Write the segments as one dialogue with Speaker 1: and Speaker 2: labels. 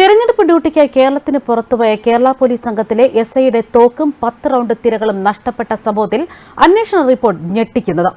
Speaker 1: തെരഞ്ഞെടുപ്പ് ഡ്യൂട്ടിക്കായി കേരളത്തിന് പുറത്തുപോയ കേരള പോലീസ് സംഘത്തിലെ എസ് ഐയുടെ തോക്കും പത്ത് റൗണ്ട് തിരകളും നഷ്ടപ്പെട്ട സംഭവത്തിൽ അന്വേഷണ റിപ്പോർട്ട് ഞെട്ടിക്കുന്നത്.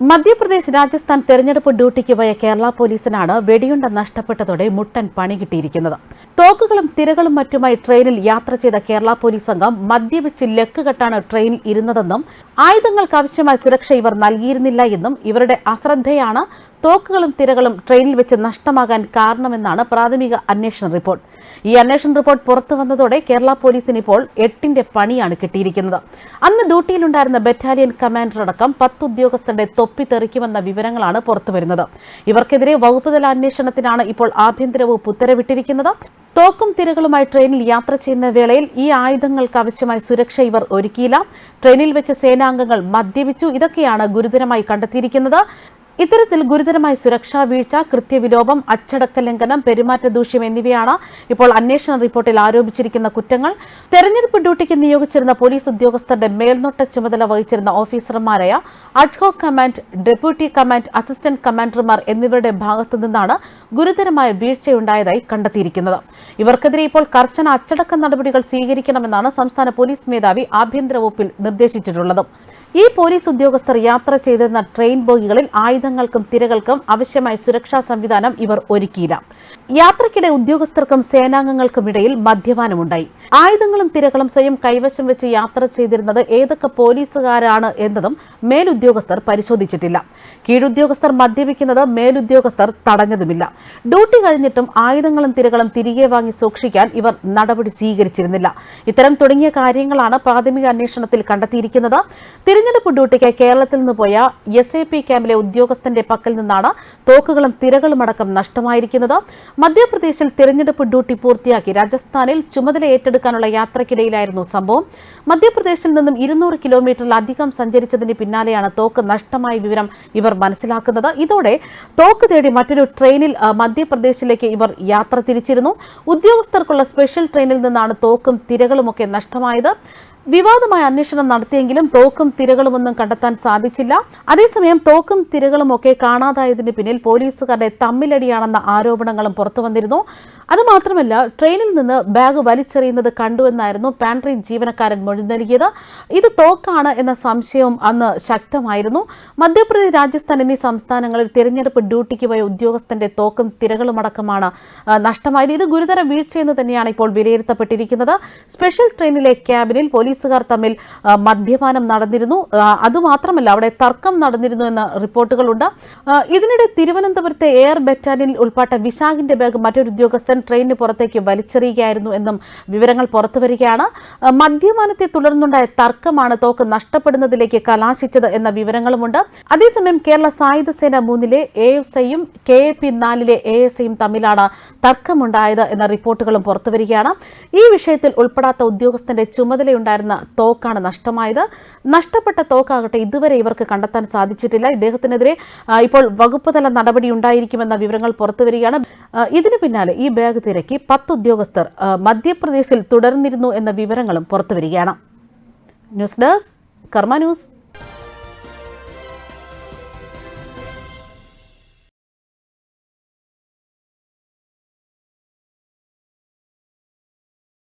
Speaker 1: മധ്യപ്രദേശ് രാജസ്ഥാൻ തെരഞ്ഞെടുപ്പ് ഡ്യൂട്ടിക്ക് പോയ കേരള പോലീസിനാണ് വെടിയുണ്ട നഷ്ടപ്പെട്ടതോടെ മുട്ടൻ പണി കിട്ടിയിരിക്കുന്നത്. തോക്കുകളും തിരകളും മറ്റുമായി ട്രെയിനിൽ യാത്ര ചെയ്ത കേരള പോലീസ് സംഘം മദ്യപിച്ച് ലക്ക് കെട്ടാണ് ട്രെയിനിൽ ഇരുന്നതെന്നും ആയുധങ്ങൾക്ക് ആവശ്യമായ സുരക്ഷ ഇവർ നൽകിയിരുന്നില്ല എന്നും ഇവരുടെ അശ്രദ്ധയാണ് തോക്കുകളും തിരകളും ട്രെയിനിൽ വെച്ച് നഷ്ടമാകാൻ കാരണമെന്നാണ് പ്രാഥമിക അന്വേഷണ റിപ്പോർട്ട്. ഈ അന്വേഷണ റിപ്പോർട്ട് പുറത്തു വന്നതോടെ കേരള പോലീസിന് ഇപ്പോൾ എട്ടിന്റെ പണിയാണ് കിട്ടിയിരിക്കുന്നത്. അന്ന് ഡ്യൂട്ടിയിലുണ്ടായിരുന്ന ബറ്റാലിയൻ കമാൻഡർ അടക്കം പത്ത് ഉദ്യോഗസ്ഥരുടെ തൊപ്പി തെറിക്കുമെന്ന വിവരങ്ങളാണ് പുറത്തുവരുന്നത് ഇവർക്കെതിരെ വകുപ്പുതല അന്വേഷണത്തിനാണ് ഇപ്പോൾ ആഭ്യന്തര വകുപ്പ് ഉത്തരവിട്ടിരിക്കുന്നത്. തോക്കും തിരകളുമായി ട്രെയിനിൽ യാത്ര ചെയ്യുന്ന വേളയിൽ ഈ ആയുധങ്ങൾക്ക് ആവശ്യമായ സുരക്ഷ ഇവർ ഒരുക്കിയില്ല. ട്രെയിനിൽ വെച്ച് സേനാംഗങ്ങൾ മദ്യപിച്ചു. ഇതൊക്കെയാണ് ഗുരുതരമായി കണ്ടെത്തിയിരിക്കുന്നത്. ഇത്തരത്തിൽ ഗുരുതരമായ സുരക്ഷാ വീഴ്ച കൃത്യവിലോപം അച്ചടക്ക ലംഘനം പെരുമാറ്റ ദൂഷ്യം എന്നിവയാണ് ഇപ്പോൾ അന്വേഷണ റിപ്പോർട്ടിൽ ആരോപിച്ചിരിക്കുന്ന കുറ്റങ്ങൾ. തെരഞ്ഞെടുപ്പ് ഡ്യൂട്ടിക്ക് നിയോഗിച്ചിരുന്ന പോലീസ് ഉദ്യോഗസ്ഥരുടെ മേൽനോട്ട ചുമതല വഹിച്ചിരുന്ന ഓഫീസർമാരായ അഡ്ഹോ കമാൻഡ് ഡെപ്യൂട്ടി കമാൻഡ് അസിസ്റ്റന്റ് കമാൻഡർമാർ എന്നിവരുടെ ഭാഗത്തു നിന്നാണ് ഗുരുതരമായ വീഴ്ചയുണ്ടായതായി കണ്ടെത്തിയിരിക്കുന്നത്. ഇവർക്കെതിരെ ഇപ്പോൾ കർശന അച്ചടക്ക നടപടികൾ സ്വീകരിക്കണമെന്നാണ് സംസ്ഥാന പോലീസ് മേധാവി ആഭ്യന്തര വകുപ്പിൽ നിർദ്ദേശിച്ചിട്ടുള്ളത്. ഈ പോലീസ് ഉദ്യോഗസ്ഥർ യാത്ര ചെയ്തിരുന്ന ട്രെയിൻ ബോഗികളിൽ ആയുധങ്ങൾക്കും തിരകൾക്കും ആവശ്യമായ സുരക്ഷാ സംവിധാനം ഇവർ ഒരുക്കിയില്ല. യാത്രക്കിടെ ഉദ്യോഗസ്ഥർക്കും സേനാംഗങ്ങൾക്കും ഇടയിൽ മദ്യപാനമുണ്ടായി. ആയുധങ്ങളും തിരകളും സ്വയം കൈവശം വെച്ച് യാത്ര ചെയ്തിരുന്നത് ഏതൊക്കെ പോലീസുകാരാണ് എന്നതും മേലുദ്യോഗസ്ഥർ പരിശോധിച്ചിട്ടില്ല. കീഴുദ്യോഗസ്ഥർ മദ്യപിക്കുന്നത് മേലുദ്യോഗസ്ഥർ തടഞ്ഞതുമില്ല. ഡ്യൂട്ടി കഴിഞ്ഞിട്ടും ആയുധങ്ങളും തിരകളും തിരികെ വാങ്ങി സൂക്ഷിക്കാൻ ഇവർ നടപടി സ്വീകരിച്ചിരുന്നില്ല. ഇത്തരം തുടങ്ങിയ കാര്യങ്ങളാണ് പ്രാഥമിക അന്വേഷണത്തിൽ കണ്ടെത്തിയിരിക്കുന്നത്. തിരഞ്ഞെടുപ്പ് ഡ്യൂട്ടിക്ക് കേരളത്തിൽ നിന്ന് പോയ എസ് എ പി ക്യാമ്പിലെ ഉദ്യോഗസ്ഥന്റെ പക്കൽ നിന്നാണ് തോക്കുകളും തിരകളും അടക്കം നഷ്ടമായിരിക്കുന്നത്. മധ്യപ്രദേശിൽ തെരഞ്ഞെടുപ്പ് ഡ്യൂട്ടി പൂർത്തിയാക്കി രാജസ്ഥാനിൽ ചുമതല ഏറ്റെടുക്കാനുള്ള യാത്രക്കിടയിലായിരുന്നു സംഭവം. മധ്യപ്രദേശിൽ നിന്നും ഇരുന്നൂറ് കിലോമീറ്ററിലധികം സഞ്ചരിച്ചതിന് പിന്നാലെയാണ് തോക്ക് നഷ്ടമായ വിവരം ഇവർ മനസ്സിലാക്കുന്നത്. ഇതോടെ തോക്ക് തേടി മറ്റൊരു ട്രെയിനിൽ മധ്യപ്രദേശിലേക്ക് ഇവർ യാത്ര തിരിച്ചിരുന്നു. ഉദ്യോഗസ്ഥർക്കുള്ള സ്പെഷ്യൽ ട്രെയിനിൽ നിന്നാണ് തോക്കും തിരകളുമൊക്കെ നഷ്ടമായത്. വിവാദമായ അന്വേഷണം നടത്തിയെങ്കിലും തോക്കും തിരകളുമൊന്നും കണ്ടെത്താൻ സാധിച്ചില്ല. അതേസമയം തോക്കും തിരകളുമൊക്കെ കാണാതായതിന് പിന്നിൽ പോലീസുകാരുടെ തമ്മിലടിയാണെന്ന ആരോപണങ്ങളും പുറത്തുവന്നിരുന്നു. അതുമാത്രമല്ല ട്രെയിനിൽ നിന്ന് ബാഗ് വലിച്ചെറിയുന്നത് കണ്ടുവെന്നായിരുന്നു പാൻട്രി ജീവനക്കാരൻ മൊഴി നൽകിയത്. ഇത് തോക്കാണ് എന്ന സംശയവും അന്ന് ശക്തമായിരുന്നു. മധ്യപ്രദേശ് രാജസ്ഥാൻ എന്നീ സംസ്ഥാനങ്ങളിൽ തിരഞ്ഞെടുപ്പ് ഡ്യൂട്ടിക്ക് പോയ ഉദ്യോഗസ്ഥന്റെ തോക്കും തിരകളുമടക്കമാണ് നഷ്ടമായത്. ഇത് ഗുരുതര വീഴ്ചയെന്ന് തന്നെയാണ് ഇപ്പോൾ വിലയിരുത്തപ്പെട്ടിരിക്കുന്നത്. സ്പെഷ്യൽ ട്രെയിനിലെ ക്യാബിനിൽ പോലീസുകാർ തമ്മിൽ മദ്യപാനം നടന്നിരുന്നു. അതുമാത്രമല്ല അവിടെ തർക്കം നടന്നിരുന്നു എന്ന റിപ്പോർട്ടുകളുണ്ട്. ഇതിനിടെ തിരുവനന്തപുരത്തെ എയർ ബറ്റാലിയനിൽ ഉൾപ്പെട്ട വിശാഖിന്റെ ബാഗ് മറ്റൊരു ഉദ്യോഗസ്ഥൻ ട്രെയിനിന് പുറത്തേക്ക് വലിച്ചെറിയുകയായിരുന്നു എന്നും വിവരങ്ങൾ പുറത്തുവരികയാണ് വരികയാണ്. മദ്യപാനത്തെ തുടർന്നുണ്ടായ തർക്കമാണ് തോക്ക് നഷ്ടപ്പെടുന്നതിലേക്ക് കലാശിച്ചത് എന്ന വിവരങ്ങളുമുണ്ട്. അതേസമയം കേരള സായുധ സേന മൂന്നിലെ എ എസ് ഐയും കെ എ പി നാലിലെ എ എസ് ഐയും തമ്മിലാണ് തർക്കമുണ്ടായത് എന്ന റിപ്പോർട്ടുകളും പുറത്തുവരികയാണ് ഈ വിഷയത്തിൽ ഉൾപ്പെടാത്ത ഉദ്യോഗസ്ഥന്റെ ചുമതലയുണ്ടായിരുന്ന തോക്കാണ് നഷ്ടമായത്. നഷ്ടപ്പെട്ട തോക്കാകട്ടെ ഇതുവരെ ഇവർക്ക് കണ്ടെത്താൻ സാധിച്ചിട്ടില്ല. ഇദ്ദേഹത്തിനെതിരെ ഇപ്പോൾ വകുപ്പ് തല നടപടി ഉണ്ടായിരിക്കുമെന്ന വിവരങ്ങൾ പുറത്തുവരികയാണ് ഇതിനു പിന്നാലെ ഈ ബാഗ് തിരക്കി പത്ത് ഉദ്യോഗസ്ഥർ മധ്യപ്രദേശിൽ തുടർന്നിരുന്നു എന്ന വിവരങ്ങളും പുറത്തുവരികയാണ്. News desk Karma news.